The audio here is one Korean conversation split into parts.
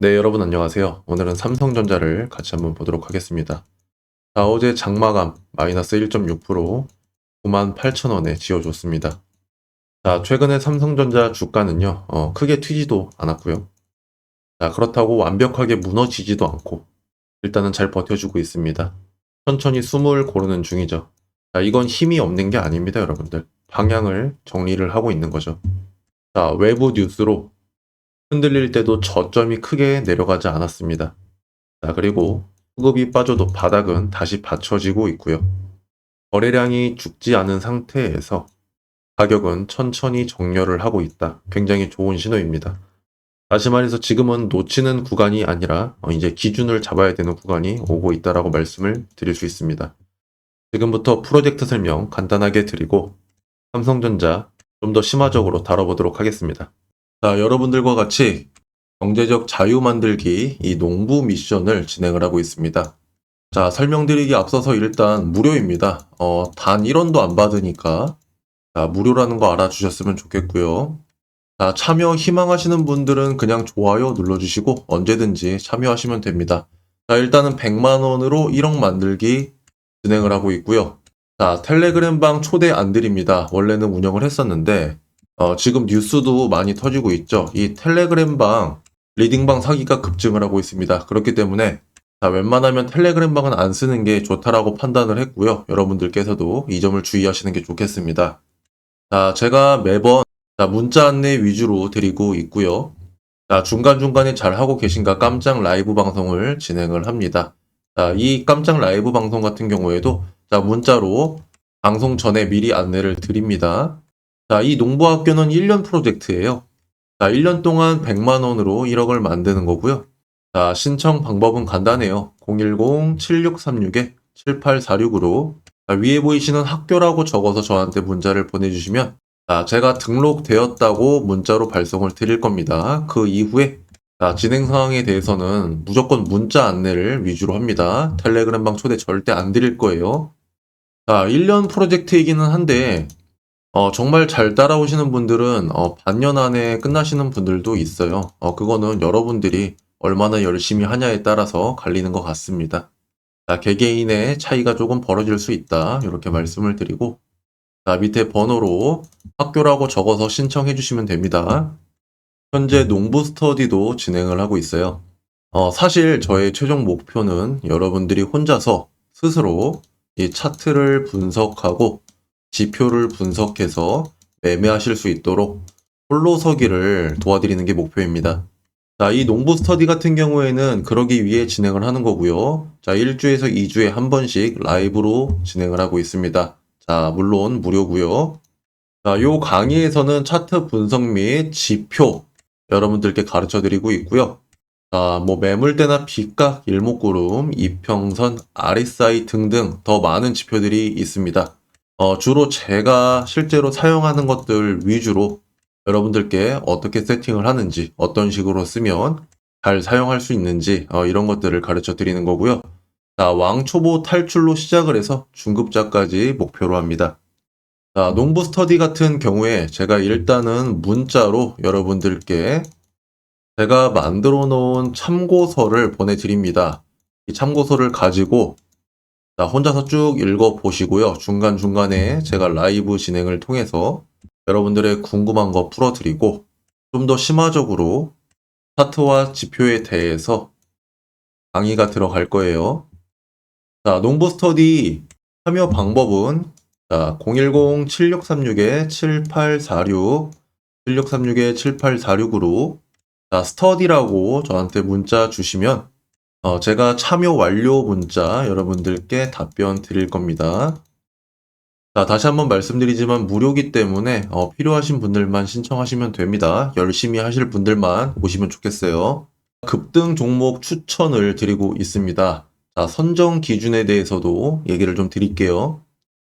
네, 여러분 안녕하세요. 오늘은 삼성전자를 같이 한번 보도록 하겠습니다. 자, 어제 장마감 마이너스 1.6% 98,000원에 지어줬습니다. 자, 최근에 삼성전자 주가는요, 어, 크게 튀지도 않았고요. 자, 그렇다고 완벽하게 무너지지도 않고, 일단은 잘 버텨주고 있습니다. 천천히 숨을 고르는 중이죠. 자, 이건 힘이 없는 게 아닙니다, 여러분들. 방향을 정리를 하고 있는 거죠. 자, 외부 뉴스로 흔들릴 때도 저점이 크게 내려가지 않았습니다. 자, 그리고 수급이 빠져도 바닥은 다시 받쳐지고 있고요. 거래량이 죽지 않은 상태에서 가격은 천천히 정렬을 하고 있다. 굉장히 좋은 신호입니다. 다시 말해서 지금은 놓치는 구간이 아니라 어, 이제 기준을 잡아야 되는 구간이 오고 있다라고 말씀을 드릴 수 있습니다. 지금부터 프로젝트 설명 간단하게 드리고 삼성전자 좀 더 심화적으로 다뤄보도록 하겠습니다. 자, 여러분들과 같이 경제적 자유 만들기 이 농부 미션을 진행을 하고 있습니다. 자, 설명드리기 앞서서 일단 무료입니다. 어, 단 1원도 안 받으니까 자, 무료라는 거 알아주셨으면 좋겠고요. 자, 참여 희망하시는 분들은 그냥 좋아요 눌러주시고 언제든지 참여하시면 됩니다. 자, 일단은 100만 원으로 1억 만들기 진행을 하고 있고요. 자, 텔레그램 방 초대 안 드립니다. 원래는 운영을 했었는데 어, 지금 뉴스도 많이 터지고 있죠. 이 텔레그램 방, 리딩방 사기가 급증을 하고 있습니다. 그렇기 때문에 자, 웬만하면 텔레그램 방은 안 쓰는 게 좋다라고 판단을 했고요. 여러분들께서도 이 점을 주의하시는 게 좋겠습니다. 자, 제가 매번 자, 문자 안내 위주로 드리고 있고요. 자, 중간중간에 잘 하고 계신가 깜짝 라이브 방송을 진행을 합니다. 자, 이 깜짝 라이브 방송 같은 경우에도 자, 문자로 방송 전에 미리 안내를 드립니다. 자, 이 농부학교는 1년 프로젝트예요. 자, 1년 동안 100만 원으로 1억을 만드는 거고요. 자, 신청 방법은 간단해요. 010-7636-7846으로 위에 보이시는 학교라고 적어서 저한테 문자를 보내주시면 자, 제가 등록되었다고 문자로 발송을 드릴 겁니다. 그 이후에 자, 진행 상황에 대해서는 무조건 문자 안내를 위주로 합니다. 텔레그램 방 초대 절대 안 드릴 거예요. 자, 1년 프로젝트이기는 한데 어, 정말 잘 따라오시는 분들은 어, 반년 안에 끝나시는 분들도 있어요. 어, 그거는 여러분들이 얼마나 열심히 하냐에 따라서 갈리는 것 같습니다. 자, 개개인의 차이가 조금 벌어질 수 있다. 이렇게 말씀을 드리고, 자, 밑에 번호로 학교라고 적어서 신청해 주시면 됩니다. 현재 농부 스터디도 진행을 하고 있어요. 어, 사실 저의 최종 목표는 여러분들이 혼자서 스스로 이 차트를 분석하고 지표를 분석해서 매매하실 수 있도록 홀로 서기를 도와드리는 게 목표입니다. 자, 이 농부 스터디 같은 경우에는 그러기 위해 진행을 하는 거고요. 자, 1주에서 2주에 한 번씩 라이브로 진행을 하고 있습니다. 자, 물론 무료고요. 자, 요 강의에서는 차트 분석 및 지표 여러분들께 가르쳐 드리고 있고요. 자, 뭐 매물대나 비각, 일목구름, 이평선, RSI 등등 더 많은 지표들이 있습니다. 어, 주로 제가 실제로 사용하는 것들 위주로 여러분들께 어떻게 세팅을 하는지, 어떤 식으로 쓰면 잘 사용할 수 있는지, 어, 이런 것들을 가르쳐 드리는 거고요. 자, 왕초보 탈출로 시작을 해서 중급자까지 목표로 합니다. 자, 농부 스터디 같은 경우에 제가 일단은 문자로 여러분들께 제가 만들어 놓은 참고서를 보내드립니다. 이 참고서를 가지고 자, 혼자서 쭉 읽어 보시고요. 중간중간에 제가 라이브 진행을 통해서 여러분들의 궁금한 거 풀어드리고 좀 더 심화적으로 차트와 지표에 대해서 강의가 들어갈 거예요. 자, 농부 스터디 참여 방법은 자, 010-7636-7846 7636-7846으로 자, 스터디라고 저한테 문자 주시면 어, 제가 참여 완료 문자 여러분들께 답변 드릴 겁니다. 자, 다시 한번 말씀드리지만 무료기 때문에 어, 필요하신 분들만 신청하시면 됩니다. 열심히 하실 분들만 오시면 좋겠어요. 급등 종목 추천을 드리고 있습니다. 자, 선정 기준에 대해서도 얘기를 좀 드릴게요.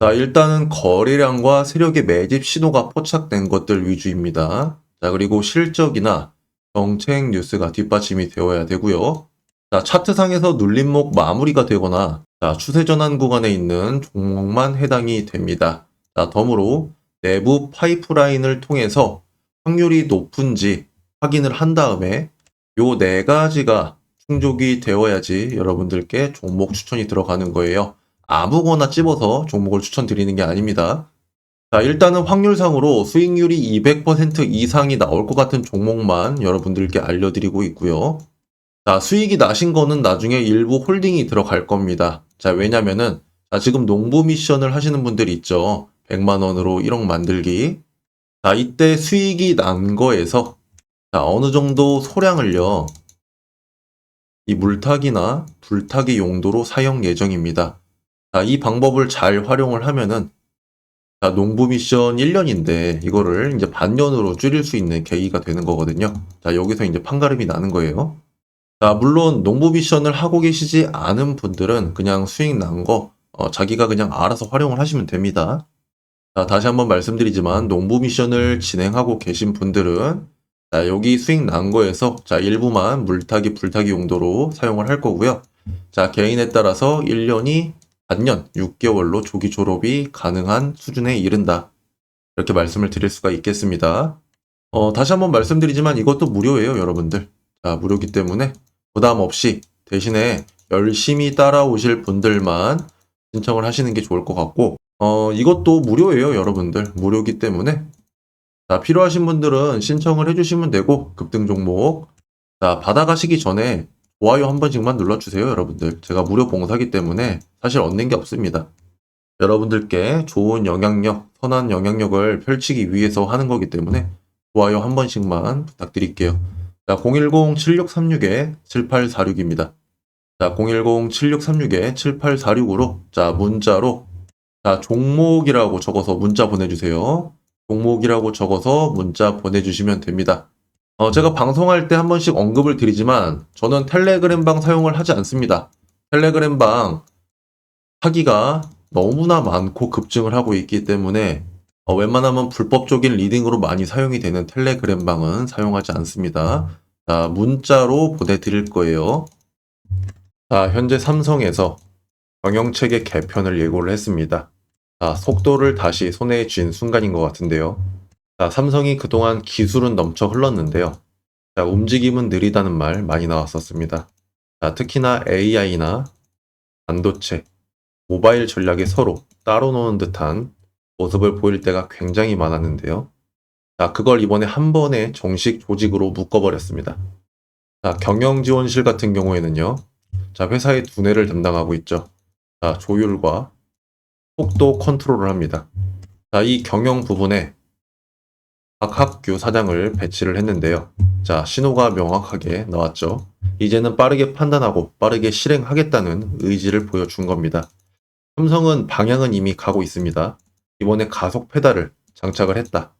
자, 일단은 거래량과 세력의 매집 신호가 포착된 것들 위주입니다. 자, 그리고 실적이나 정책 뉴스가 뒷받침이 되어야 되고요. 자, 차트상에서 눌림목 마무리가 되거나 자, 추세 전환 구간에 있는 종목만 해당이 됩니다. 자, 덤으로 내부 파이프라인을 통해서 확률이 높은지 확인을 한 다음에 요 네 가지가 충족이 되어야지 여러분들께 종목 추천이 들어가는 거예요. 아무거나 찝어서 종목을 추천드리는 게 아닙니다. 자, 일단은 확률상으로 수익률이 200% 이상이 나올 것 같은 종목만 여러분들께 알려드리고 있고요. 자, 수익이 나신 거는 나중에 일부 홀딩이 들어갈 겁니다. 자, 왜냐면은, 자, 지금 농부 미션을 하시는 분들이 있죠. 100만 원으로 1억 만들기. 자, 이때 수익이 난 거에서, 자, 어느 정도 소량을요, 이 물타기나 불타기 용도로 사용 예정입니다. 자, 이 방법을 잘 활용을 하면은, 자, 농부 미션 1년인데, 이거를 이제 반년으로 줄일 수 있는 계기가 되는 거거든요. 자, 여기서 이제 판가름이 나는 거예요. 자, 물론 농부 미션을 하고 계시지 않은 분들은 그냥 수익 난 거, 어, 자기가 그냥 알아서 활용을 하시면 됩니다. 자, 다시 한번 말씀드리지만, 농부 미션을 진행하고 계신 분들은, 자, 여기 수익 난 거에서, 자, 일부만 물타기, 불타기 용도로 사용을 할 거고요. 자, 개인에 따라서 1년이 반년, 6개월로 조기 졸업이 가능한 수준에 이른다. 이렇게 말씀을 드릴 수가 있겠습니다. 어, 다시 한번 말씀드리지만 이것도 무료예요, 여러분들. 자, 무료기 때문에 부담 없이 대신에 열심히 따라오실 분들만 신청을 하시는 게 좋을 것 같고, 어, 이것도 무료예요, 여러분들. 무료기 때문에. 자, 필요하신 분들은 신청을 해주시면 되고, 급등 종목. 자, 받아가시기 전에 좋아요 한 번씩만 눌러주세요, 여러분들. 제가 무료 봉사기 때문에 사실 얻는 게 없습니다. 여러분들께 좋은 영향력, 선한 영향력을 펼치기 위해서 하는 거기 때문에 좋아요 한 번씩만 부탁드릴게요. 자, 010-7636-7846입니다. 자, 010-7636-7846으로, 자, 문자로, 자, 종목이라고 적어서 문자 보내주세요. 종목이라고 적어서 문자 보내주시면 됩니다. 어, 제가 방송할 때 한 번씩 언급을 드리지만, 저는 텔레그램 방 사용을 하지 않습니다. 텔레그램 방 하기가 너무나 많고 급증을 하고 있기 때문에, 어, 웬만하면 불법적인 리딩으로 많이 사용이 되는 텔레그램 방은 사용하지 않습니다. 자, 문자로 보내드릴 거예요. 자, 현재 삼성에서 경영체계 개편을 예고를 했습니다. 자, 속도를 다시 손에 쥔 순간인 것 같은데요. 자, 삼성이 그동안 기술은 넘쳐 흘렀는데요. 자, 움직임은 느리다는 말 많이 나왔었습니다. 자, 특히나 AI나 반도체, 모바일 전략이 서로 따로 노는 듯한 모습을 보일 때가 굉장히 많았는데요. 자, 그걸 이번에 한 번에 정식 조직으로 묶어버렸습니다. 자, 경영지원실 같은 경우에는요. 자, 회사의 두뇌를 담당하고 있죠. 자, 조율과 속도 컨트롤을 합니다. 자, 이 경영 부분에 각 학교 사장을 배치를 했는데요. 자, 신호가 명확하게 나왔죠. 이제는 빠르게 판단하고 빠르게 실행하겠다는 의지를 보여준 겁니다. 삼성은 방향은 이미 가고 있습니다. 이번에 가속 페달을 장착을 했다.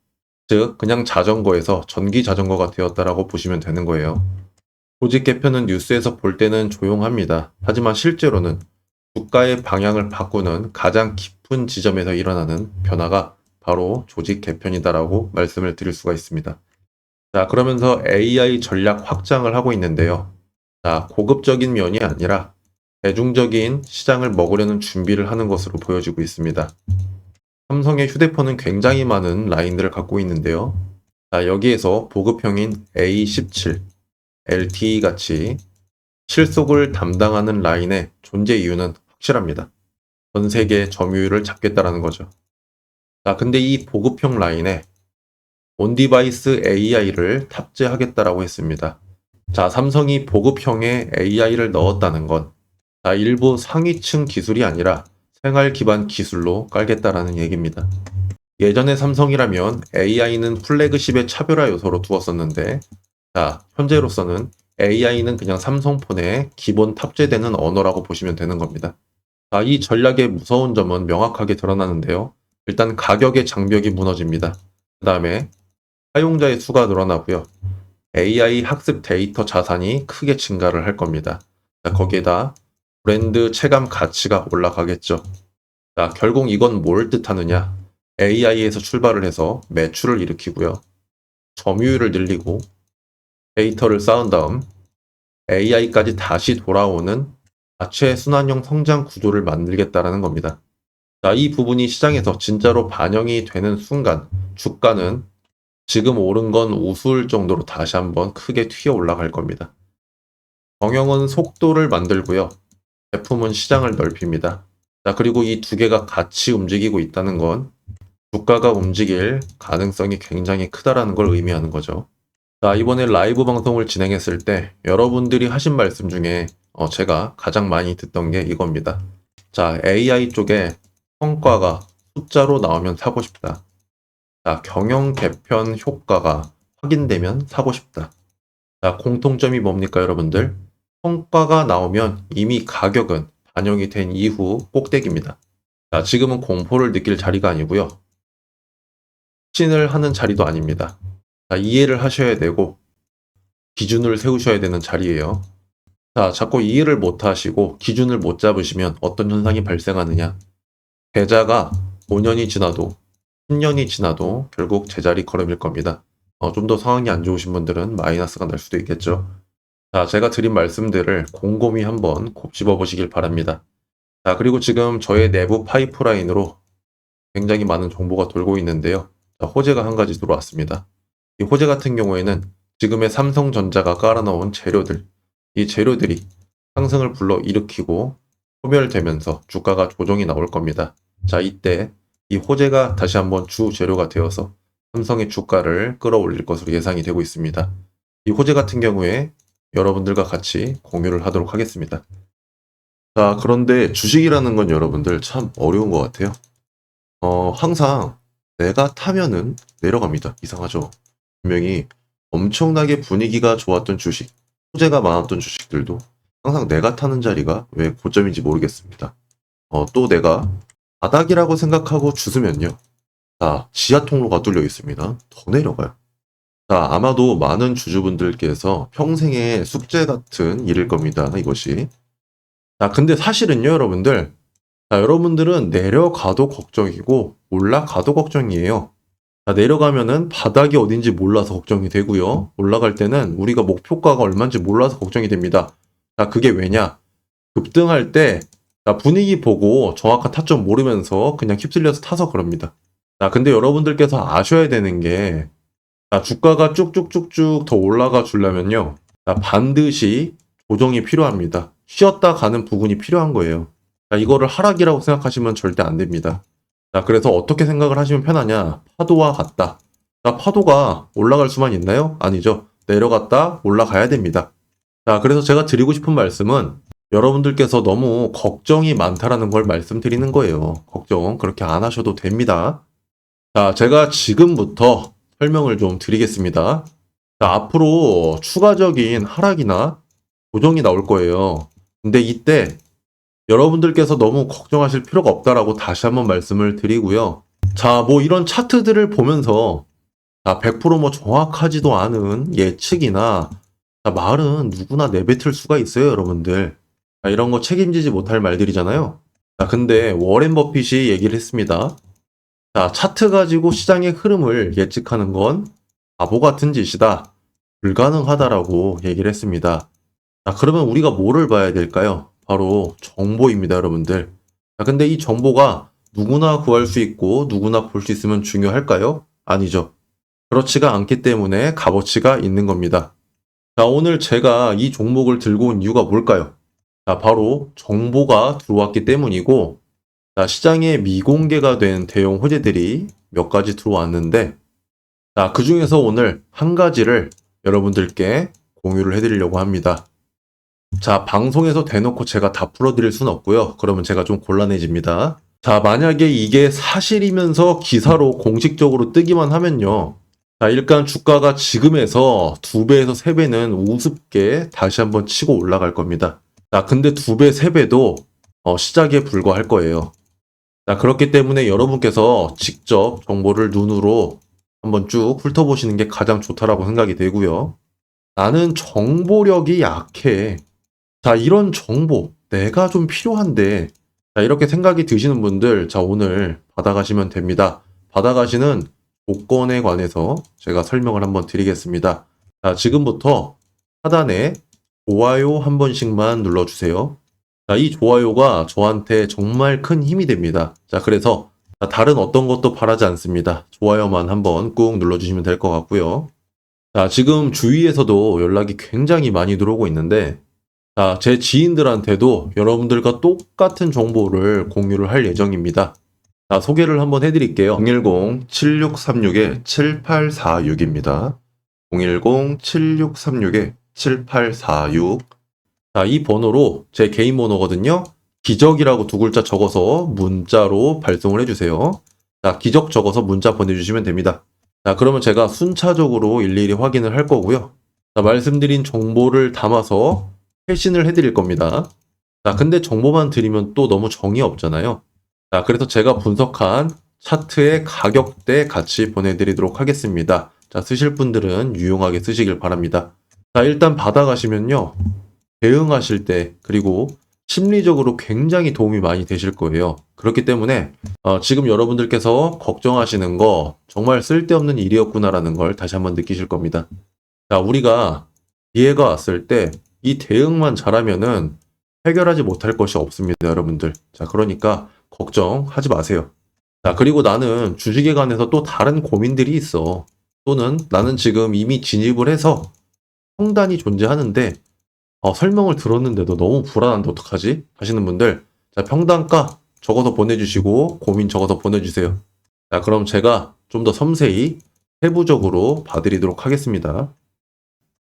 즉, 그냥 자전거에서 전기 자전거가 되었다라고 보시면 되는 거예요. 조직 개편은 뉴스에서 볼 때는 조용합니다. 하지만 실제로는 국가의 방향을 바꾸는 가장 깊은 지점에서 일어나는 변화가 바로 조직 개편이다라고 말씀을 드릴 수가 있습니다. 자, 그러면서 AI 전략 확장을 하고 있는데요. 자, 고급적인 면이 아니라 대중적인 시장을 먹으려는 준비를 하는 것으로 보여지고 있습니다. 삼성의 휴대폰은 굉장히 많은 라인들을 갖고 있는데요. 자, 여기에서 보급형인 A17, LTE 같이 실속을 담당하는 라인의 존재 이유는 확실합니다. 전 세계 점유율을 잡겠다라는 거죠. 자, 근데 이 보급형 라인에 온디바이스 AI를 탑재하겠다라고 했습니다. 자, 삼성이 보급형에 AI를 넣었다는 건 자, 일부 상위층 기술이 아니라 생활 기반 기술로 깔겠다라는 얘기입니다. 예전에 삼성이라면 AI는 플래그십의 차별화 요소로 두었었는데, 자, 현재로서는 AI는 그냥 삼성폰에 기본 탑재되는 언어라고 보시면 되는 겁니다. 자, 이 전략의 무서운 점은 명확하게 드러나는데요. 일단 가격의 장벽이 무너집니다. 그 다음에 사용자의 수가 늘어나고요. AI 학습 데이터 자산이 크게 증가를 할 겁니다. 자, 거기에다 브랜드 체감 가치가 올라가겠죠. 자, 결국 이건 뭘 뜻하느냐? AI에서 출발을 해서 매출을 일으키고요. 점유율을 늘리고 데이터를 쌓은 다음 AI까지 다시 돌아오는 자체 순환형 성장 구조를 만들겠다라는 겁니다. 자, 이 부분이 시장에서 진짜로 반영이 되는 순간 주가는 지금 오른 건 우스울 정도로 다시 한번 크게 튀어 올라갈 겁니다. 경영은 속도를 만들고요. 제품은 시장을 넓힙니다. 자, 그리고 이 두 개가 같이 움직이고 있다는 건 주가가 움직일 가능성이 굉장히 크다라는 걸 의미하는 거죠. 자, 이번에 라이브 방송을 진행했을 때 여러분들이 하신 말씀 중에 어, 제가 가장 많이 듣던 게 이겁니다. 자, AI 쪽에 성과가 숫자로 나오면 사고 싶다. 자, 경영 개편 효과가 확인되면 사고 싶다. 자, 공통점이 뭡니까, 여러분들? 성과가 나오면 이미 가격은 반영이 된 이후 꼭대기입니다. 자, 지금은 공포를 느낄 자리가 아니고요. 신을 하는 자리도 아닙니다. 자, 이해를 하셔야 되고, 기준을 세우셔야 되는 자리예요. 자, 자꾸 이해를 못 하시고, 기준을 못 잡으시면 어떤 현상이 발생하느냐. 계좌가 5년이 지나도, 10년이 지나도 결국 제자리 걸음일 겁니다. 어, 좀 더 상황이 안 좋으신 분들은 마이너스가 날 수도 있겠죠. 자, 제가 드린 말씀들을 곰곰이 한번 곱씹어 보시길 바랍니다. 자, 그리고 지금 저의 내부 파이프라인으로 굉장히 많은 정보가 돌고 있는데요. 자, 호재가 한 가지 들어왔습니다. 이 호재 같은 경우에는 지금의 삼성전자가 깔아놓은 재료들, 이 재료들이 상승을 불러 일으키고 소멸되면서 주가가 조정이 나올 겁니다. 자, 이때 이 호재가 다시 한번 주 재료가 되어서 삼성의 주가를 끌어올릴 것으로 예상이 되고 있습니다. 이 호재 같은 경우에 여러분들과 같이 공유를 하도록 하겠습니다. 자, 그런데 주식이라는 건 여러분들 참 어려운 것 같아요. 어, 항상 내가 타면은 내려갑니다. 이상하죠? 분명히 엄청나게 분위기가 좋았던 주식, 호재가 많았던 주식들도 항상 내가 타는 자리가 왜 고점인지 모르겠습니다. 어, 또 내가 바닥이라고 생각하고 주스면요. 자, 지하 통로가 뚫려 있습니다. 더 내려가요. 자, 아마도 많은 주주분들께서 평생의 숙제 같은 일일 겁니다. 이것이. 자, 근데 사실은요, 여러분들. 자, 여러분들은 내려가도 걱정이고, 올라가도 걱정이에요. 자, 내려가면은 바닥이 어딘지 몰라서 걱정이 되고요. 올라갈 때는 우리가 목표가가 얼마인지 몰라서 걱정이 됩니다. 자, 그게 왜냐? 급등할 때, 자, 분위기 보고 정확한 타점 모르면서 그냥 휩쓸려서 타서 그럽니다. 자, 근데 여러분들께서 아셔야 되는 게, 자, 주가가 쭉쭉쭉쭉 더 올라가 주려면요. 자, 반드시 조정이 필요합니다. 쉬었다 가는 부분이 필요한 거예요. 자, 이거를 하락이라고 생각하시면 절대 안 됩니다. 자, 그래서 어떻게 생각을 하시면 편하냐? 파도와 같다. 자, 파도가 올라갈 수만 있나요? 아니죠. 내려갔다 올라가야 됩니다. 자, 그래서 제가 드리고 싶은 말씀은 여러분들께서 너무 걱정이 많다라는 걸 말씀드리는 거예요. 걱정 그렇게 안 하셔도 됩니다. 자, 제가 지금부터 설명을 좀 드리겠습니다. 자, 앞으로 추가적인 하락이나 조정이 나올 거예요. 근데 이때 여러분들께서 너무 걱정하실 필요가 없다라고 다시 한번 말씀을 드리고요. 자, 뭐 이런 차트들을 보면서 자, 100%뭐 정확하지도 않은 예측이나 자, 말은 누구나 내뱉을 수가 있어요, 여러분들. 자, 이런 거 책임지지 못할 말들이잖아요. 자, 근데 워렌 버핏이 얘기를 했습니다. 자, 차트 가지고 시장의 흐름을 예측하는 건 바보 같은 짓이다. 불가능하다라고 얘기를 했습니다. 자, 그러면 우리가 뭐를 봐야 될까요? 바로 정보입니다, 여러분들. 자, 근데 이 정보가 누구나 구할 수 있고 누구나 볼 수 있으면 중요할까요? 아니죠. 그렇지가 않기 때문에 값어치가 있는 겁니다. 자, 오늘 제가 이 종목을 들고 온 이유가 뭘까요? 자, 바로 정보가 들어왔기 때문이고, 자, 시장에 미공개가 된 대형 호재들이 몇 가지 들어왔는데, 자, 그 중에서 오늘 한 가지를 여러분들께 공유를 해드리려고 합니다. 자, 방송에서 대놓고 제가 다 풀어드릴 수는 없고요. 그러면 제가 좀 곤란해집니다. 자, 만약에 이게 사실이면서 기사로 공식적으로 뜨기만 하면요. 자, 일단 주가가 지금에서 두 배에서 세 배는 우습게 다시 한번 치고 올라갈 겁니다. 자, 근데 두 배, 세 배도 어, 시작에 불과할 거예요. 자, 그렇기 때문에 여러분께서 직접 정보를 눈으로 한번 쭉 훑어보시는 게 가장 좋다라고 생각이 되고요. 나는 정보력이 약해. 자, 이런 정보, 내가 좀 필요한데, 자, 이렇게 생각이 드시는 분들, 자, 오늘 받아가시면 됩니다. 받아가시는 조건에 관해서 제가 설명을 한번 드리겠습니다. 자, 지금부터 하단에 좋아요 한 번씩만 눌러주세요. 자, 이 좋아요가 저한테 정말 큰 힘이 됩니다. 자, 그래서 자, 다른 어떤 것도 바라지 않습니다. 좋아요만 한번 꾹 눌러주시면 될 것 같고요. 자, 지금 주위에서도 연락이 굉장히 많이 들어오고 있는데, 자, 제 지인들한테도 여러분들과 똑같은 정보를 공유를 할 예정입니다. 자, 소개를 한번 해드릴게요. 010-7636-7846입니다. 010-7636-7846. 자, 이 번호로 제 개인 번호거든요. 기적이라고 두 글자 적어서 문자로 발송을 해주세요. 자, 기적 적어서 문자 보내주시면 됩니다. 자, 그러면 제가 순차적으로 일일이 확인을 할 거고요. 자, 말씀드린 정보를 담아서 회신을 해드릴 겁니다. 자, 근데 정보만 드리면 또 너무 정이 없잖아요. 자, 그래서 제가 분석한 차트의 가격대 같이 보내드리도록 하겠습니다. 자, 쓰실 분들은 유용하게 쓰시길 바랍니다. 자, 일단 받아가시면요. 대응하실 때, 그리고 심리적으로 굉장히 도움이 많이 되실 거예요. 그렇기 때문에, 어, 지금 여러분들께서 걱정하시는 거 정말 쓸데없는 일이었구나라는 걸 다시 한번 느끼실 겁니다. 자, 우리가 기회가 왔을 때 이 대응만 잘하면은 해결하지 못할 것이 없습니다, 여러분들. 자, 그러니까 걱정하지 마세요. 자, 그리고 나는 주식에 관해서 또 다른 고민들이 있어. 또는 나는 지금 이미 진입을 해서 평단이 존재하는데 어, 설명을 들었는데도 너무 불안한데 어떡하지? 하시는 분들 자, 평단가 적어서 보내주시고 고민 적어서 보내주세요. 자, 그럼 제가 좀 더 섬세히 세부적으로 봐드리도록 하겠습니다.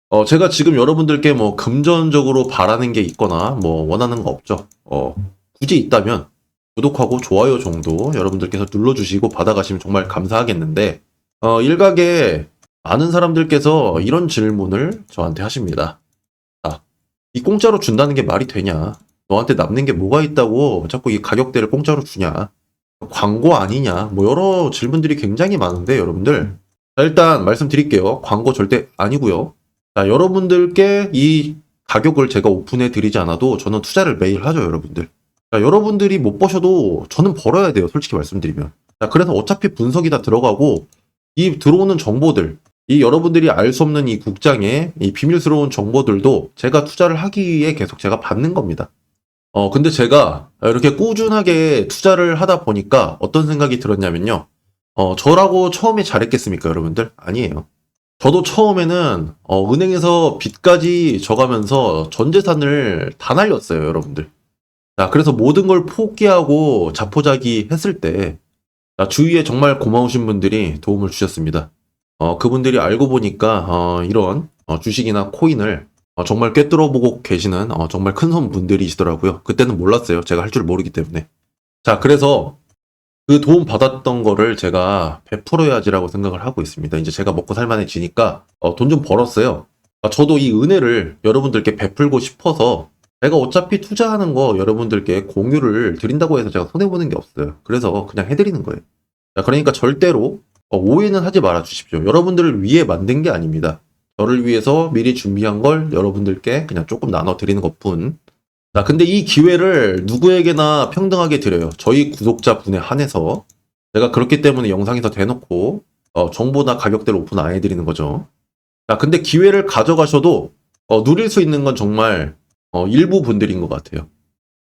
어, 제가 지금 여러분들께 뭐 금전적으로 바라는 게 있거나 뭐 원하는 거 없죠. 어, 굳이 있다면 구독하고 좋아요 정도 여러분들께서 눌러주시고 받아가시면 정말 감사하겠는데, 어, 일각에 많은 사람들께서 이런 질문을 저한테 하십니다. 아, 이 공짜로 준다는 게 말이 되냐? 너한테 남는 게 뭐가 있다고 자꾸 이 가격대를 공짜로 주냐? 광고 아니냐? 뭐 여러 질문들이 굉장히 많은데 여러분들. 자, 일단 말씀드릴게요. 광고 절대 아니고요. 자, 여러분들께 이 가격을 제가 오픈해 드리지 않아도 저는 투자를 매일 하죠, 여러분들. 자, 여러분들이 못 버셔도 저는 벌어야 돼요, 솔직히 말씀드리면. 자, 그래서 어차피 분석이 다 들어가고 이 들어오는 정보들, 이 여러분들이 알 수 없는 이 국장의 이 비밀스러운 정보들도 제가 투자를 하기 위해 계속 제가 받는 겁니다. 어, 근데 제가 이렇게 꾸준하게 투자를 하다 보니까 어떤 생각이 들었냐면요. 어, 저라고 처음에 잘했겠습니까, 여러분들? 아니에요. 저도 처음에는 어, 은행에서 빚까지 져가면서 전 재산을 다 날렸어요, 여러분들. 자, 그래서 모든 걸 포기하고 자포자기 했을 때, 자, 주위에 정말 고마우신 분들이 도움을 주셨습니다. 어, 그분들이 알고 보니까, 어, 이런, 어, 주식이나 코인을, 어, 정말 꿰뚫어 보고 계시는, 어, 정말 큰손 분들이시더라고요. 그때는 몰랐어요. 제가 할 줄 모르기 때문에. 자, 그래서, 그 도움 받았던 거를 제가 베풀어야지라고 생각을 하고 있습니다. 이제 제가 먹고 살만해지니까, 어, 돈 좀 벌었어요. 아, 저도 이 은혜를 여러분들께 베풀고 싶어서, 제가 어차피 투자하는 거 여러분들께 공유를 드린다고 해서 제가 손해보는 게 없어요. 그래서 그냥 해드리는 거예요. 자, 그러니까 절대로 어, 오해는 하지 말아 주십시오. 여러분들을 위해 만든 게 아닙니다. 저를 위해서 미리 준비한 걸 여러분들께 그냥 조금 나눠 드리는 것 뿐. 자, 근데 이 기회를 누구에게나 평등하게 드려요. 저희 구독자 분에 한해서. 제가 그렇기 때문에 영상에서 대놓고 어, 정보나 가격대를 오픈 안 해드리는 거죠. 자, 근데 기회를 가져가셔도 어, 누릴 수 있는 건 정말 어, 일부 분들인 것 같아요.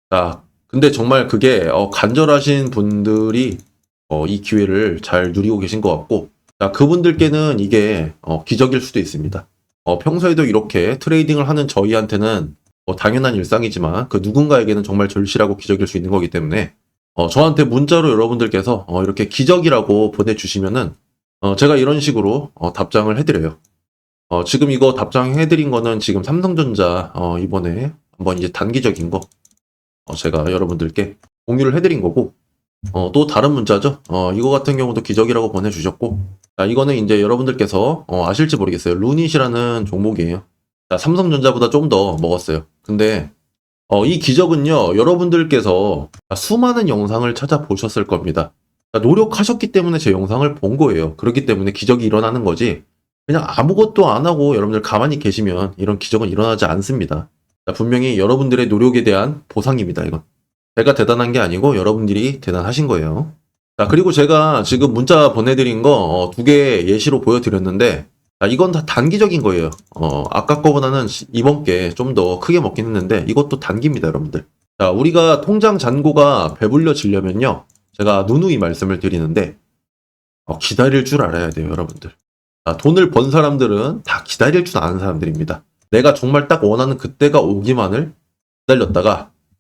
자, 근데 정말 그게 어, 간절하신 분들이 어, 이 기회를 잘 누리고 계신 것 같고, 자, 그분들께는 이게 어, 기적일 수도 있습니다. 어, 평소에도 이렇게 트레이딩을 하는 저희한테는 뭐 당연한 일상이지만 그 누군가에게는 정말 절실하고 기적일 수 있는 거기 때문에 어, 저한테 문자로 여러분들께서 어, 이렇게 기적이라고 보내주시면은 어, 제가 이런 식으로 어, 답장을 해드려요. 어, 지금 이거 답장해드린 거는 지금 삼성전자 어, 이번에 한번 이제 단기적인 거 어, 제가 여러분들께 공유를 해드린 거고 어, 또 다른 문자죠. 어, 이거 같은 경우도 기적이라고 보내주셨고 자, 이거는 이제 여러분들께서 어, 아실지 모르겠어요. 루닛이라는 종목이에요. 자, 삼성전자보다 좀 더 먹었어요. 근데 어, 이 기적은요, 여러분들께서 수많은 영상을 찾아보셨을 겁니다. 자, 노력하셨기 때문에 제 영상을 본 거예요. 그렇기 때문에 기적이 일어나는 거지. 그냥 아무것도 안 하고 여러분들 가만히 계시면 이런 기적은 일어나지 않습니다. 자, 분명히 여러분들의 노력에 대한 보상입니다, 이건. 제가 대단한 게 아니고 여러분들이 대단하신 거예요. 자, 그리고 제가 지금 문자 보내드린 거 두 개 예시로 보여드렸는데, 자, 이건 다 단기적인 거예요. 어, 아까 거보다는 시- 이번 게 좀 더 크게 먹긴 했는데, 이것도 단기입니다, 여러분들. 자, 우리가 통장 잔고가 배불려지려면요, 제가 누누이 말씀을 드리는데 어, 기다릴 줄 알아야 돼요, 여러분들. 아, 돈을 번 사람들은 다 기다릴 줄 아는 사람들입니다. 내가 정말 딱 원하는 그때가 오기만을 기다렸다가